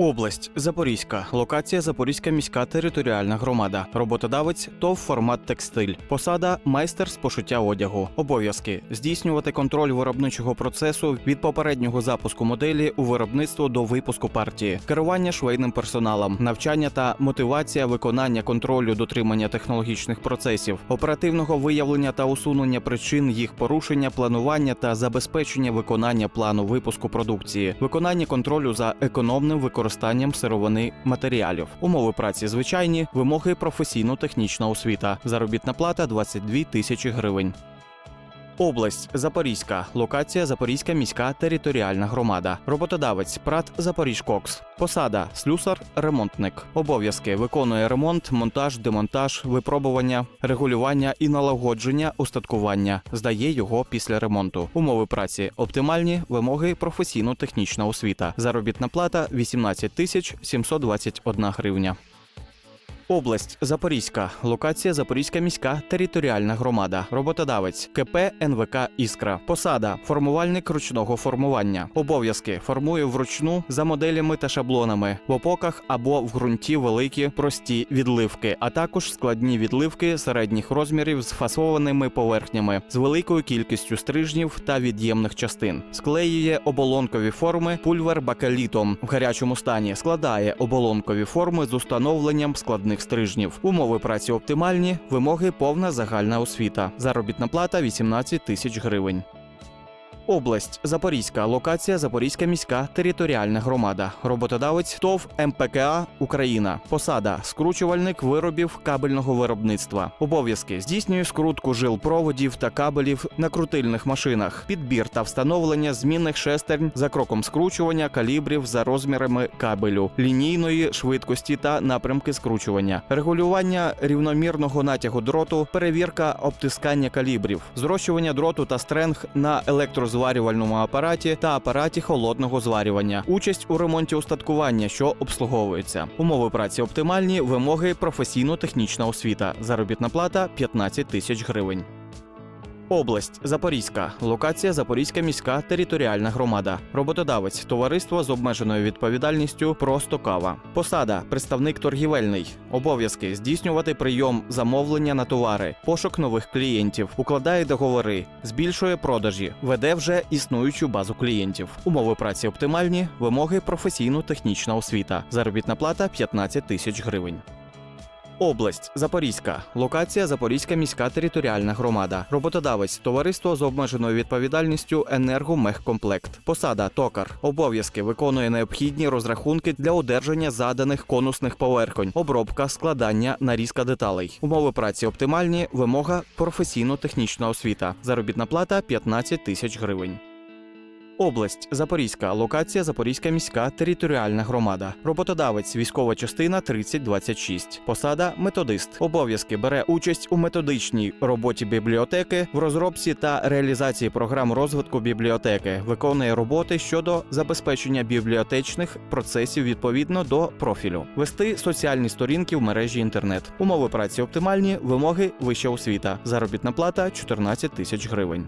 Область Запорізька. Локація Запорізька міська територіальна громада. Роботодавець ТОВ формат текстиль. Посада майстер з пошиття одягу. Обов'язки здійснювати контроль виробничого процесу від попереднього запуску моделі у виробництво до випуску партії, керування швейним персоналом, навчання та мотивація виконання контролю дотримання технологічних процесів, оперативного виявлення та усунення причин їх порушення, планування та забезпечення виконання плану випуску продукції, виконання контролю за економним використанням сировини матеріалів, умови праці звичайні, вимоги професійно-технічна освіта, заробітна плата 22 тисячі гривень. Область Запорізька. Локація Запорізька міська територіальна громада. Роботодавець ПРАТ Запоріжкокс. Посада слюсар, ремонтник. Обов'язки виконує ремонт, монтаж, демонтаж, випробування, регулювання і налагодження устаткування. Здає його після ремонту. Умови праці оптимальні, вимоги професійно-технічна освіта. Заробітна плата 18 тисяч 721 гривня. Область Запорізька. Локація Запорізька міська територіальна громада. Роботодавець КП НВК Іскра. Посада формувальник ручного формування. Обов'язки формує вручну за моделями та шаблонами в опоках або в ґрунті великі прості відливки, а також складні відливки середніх розмірів з фасованими поверхнями з великою кількістю стрижнів та від'ємних частин. Склеює оболонкові форми пульвер-бакелітом в гарячому стані. Складає оболонкові форми з установленням складних стрижнів. Умови праці оптимальні, вимоги повна загальна освіта. Заробітна плата 18 тисяч гривень. Область Запорізька. Локація Запорізька міська територіальна громада. Роботодавець ТОВ МПКА Україна. Посада скручувальник виробів кабельного виробництва. Обов'язки здійснює скрутку жил проводів та кабелів на крутильних машинах, підбір та встановлення змінних шестернь за кроком скручування калібрів за розмірами кабелю, лінійної швидкості та напрямки скручування, регулювання рівномірного натягу дроту, перевірка обтискання калібрів, зрощування дроту та стренг на електрозварювальному апараті та апараті холодного зварювання, участь у ремонті устаткування, що обслуговується. Умови праці оптимальні, вимоги професійно-технічна освіта. Заробітна плата 15 тисяч гривень. Область Запорізька. Локація Запорізька міська територіальна громада. Роботодавець товариство з обмеженою відповідальністю Просто кава. Посада представник торгівельний. Обов'язки здійснювати прийом замовлення на товари, пошук нових клієнтів, укладає договори, збільшує продажі, веде вже існуючу базу клієнтів. Умови праці оптимальні, вимоги професійно-технічна освіта. Заробітна плата 15 тисяч гривень. Область Запорізька. Локація Запорізька міська територіальна громада. Роботодавець товариство з обмеженою відповідальністю Енергомехкомплект. Посада токар. Обов'язки виконує необхідні розрахунки для одержання заданих конусних поверхонь, обробка, складання, нарізка деталей. Умови праці оптимальні, вимога професійно-технічна освіта. Заробітна плата 15 тисяч гривень. Область Запорізька. Локація Запорізька міська територіальна громада. Роботодавець військова частина 3026. Посада методист. Обов'язки бере участь у методичній роботі бібліотеки в розробці та реалізації програм розвитку бібліотеки. Виконує роботи щодо забезпечення бібліотечних процесів відповідно до профілю. Вести соціальні сторінки в мережі інтернет. Умови праці оптимальні, вимоги вища освіта. Заробітна плата 14 тисяч гривень.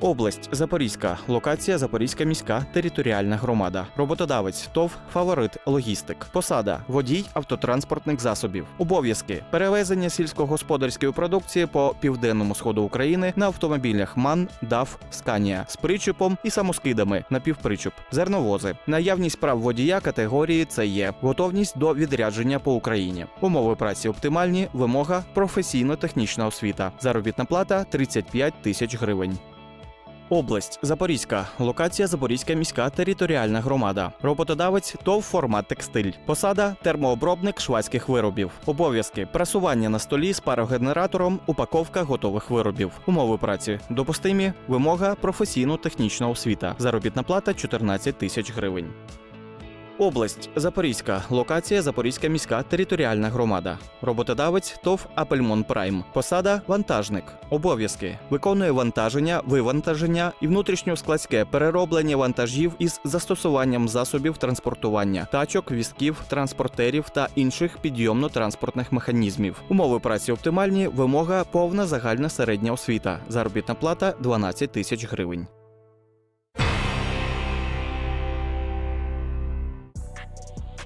Область Запорізька. Локація Запорізька міська територіальна громада. Роботодавець ТОВ Фаворит Логістик. Посада водій автотранспортних засобів. Обов'язки перевезення сільськогосподарської продукції по південному сходу України на автомобілях МАН, ДАФ, Сканія з причепом і самоскидами на півпричеп. Зерновози. Наявність прав водія категорії це є. Готовність до відрядження по Україні. Умови праці оптимальні. Вимога професійно-технічна освіта. Заробітна плата 35 тисяч гривень. Область Запорізька. Локація Запорізька міська територіальна громада. Роботодавець ТОВ формат текстиль. Посада термообробник швадських виробів. Обов'язки прасування на столі з парогенератором, упаковка готових виробів. Умови праці допустимі. Вимога професійно-технічна освіта. Заробітна плата 14 тисяч гривень. Область Запорізька. Локація Запорізька міська територіальна громада. Роботодавець ТОВ Апельмон Прайм. Посада вантажник. Обов'язки виконує вантаження, вивантаження і внутрішньоскладське перероблення вантажів із застосуванням засобів транспортування, тачок, візків, транспортерів та інших підйомно-транспортних механізмів. Умови праці оптимальні. Вимога повна загальна середня освіта. Заробітна плата 12 тисяч гривень.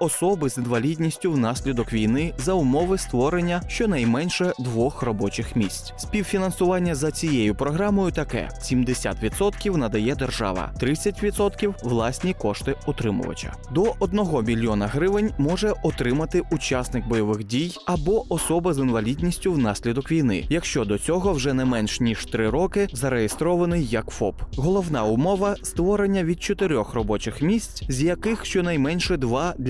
особи з інвалідністю внаслідок війни за умови створення щонайменше двох робочих місць. Співфінансування за цією програмою таке: 70% надає держава, 30% власні кошти утримувача. До 1 мільйона гривень може отримати учасник бойових дій або особа з інвалідністю внаслідок війни, якщо до цього вже не менш ніж 3 роки зареєстрований як ФОП. Головна умова створення від 4 робочих місць, з яких щонайменше 2 для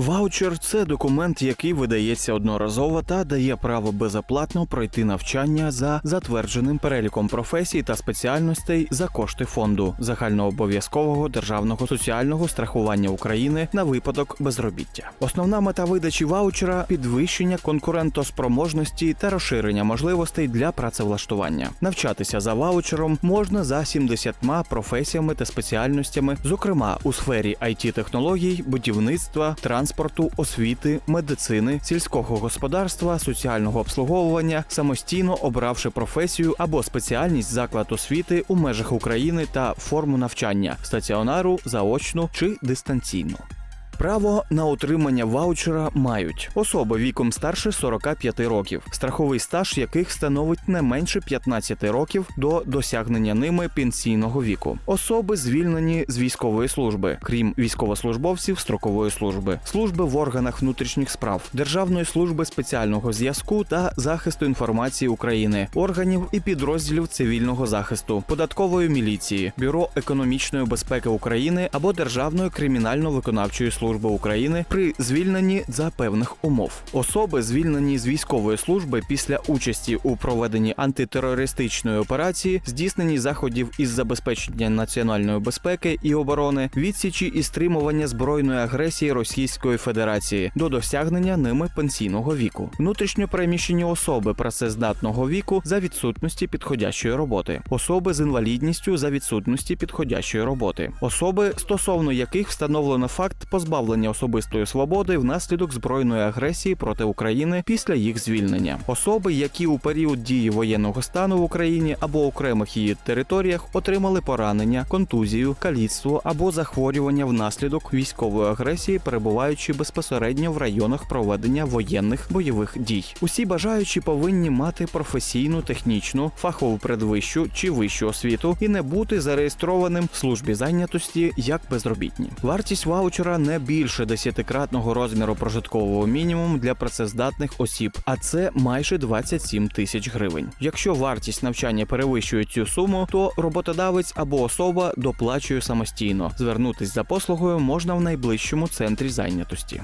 Ваучер це документ, який видається одноразово та дає право безоплатно пройти навчання за затвердженим переліком професій та спеціальностей за кошти фонду загальнообов'язкового державного соціального страхування України на випадок безробіття. Основна мета видачі ваучера підвищення конкурентоспроможності та розширення можливостей для працевлаштування. Навчатися за ваучером можна за 70 професіями та спеціальностями, зокрема у сфері it технологій, будівництва, транспорту, освіти, медицини, сільського господарства, соціального обслуговування, самостійно обравши професію або спеціальність заклад освіти у межах України та форму навчання стаціонару, заочну чи дистанційну. Право на отримання ваучера мають особи віком старше 45 років, страховий стаж яких становить не менше 15 років до досягнення ними пенсійного віку, особи звільнені з військової служби, крім військовослужбовців строкової служби, служби в органах внутрішніх справ, Державної служби спеціального зв'язку та захисту інформації України, органів і підрозділів цивільного захисту, податкової міліції, бюро економічної безпеки України або Державної кримінально-виконавчої служби України при звільненні за певних умов. Особи, звільнені з військової служби після участі у проведенні антитерористичної операції, здійсненні заходів із забезпечення національної безпеки і оборони, відсічі і стримування збройної агресії Російської Федерації до досягнення ними пенсійного віку, внутрішньо переміщені особи працездатного віку за відсутності підходящої роботи, особи з інвалідністю за відсутності підходящої роботи, особи, стосовно яких встановлено факт позбавлення особистої свободи внаслідок збройної агресії проти України після їх звільнення, особи, які у період дії воєнного стану в Україні або окремих її територіях отримали поранення, контузію, каліцтво або захворювання внаслідок військової агресії, перебуваючи безпосередньо в районах проведення воєнних бойових дій. Усі бажаючі повинні мати професійну, технічну, фахову предвищу чи вищу освіту і не бути зареєстрованим в службі зайнятості як безробітні. Вартість ваучера не більше десятикратного розміру прожиткового мінімуму для працездатних осіб, а це майже 27 тисяч гривень. Якщо вартість навчання перевищує цю суму, то роботодавець або особа доплачує самостійно. Звернутись за послугою можна в найближчому центрі зайнятості.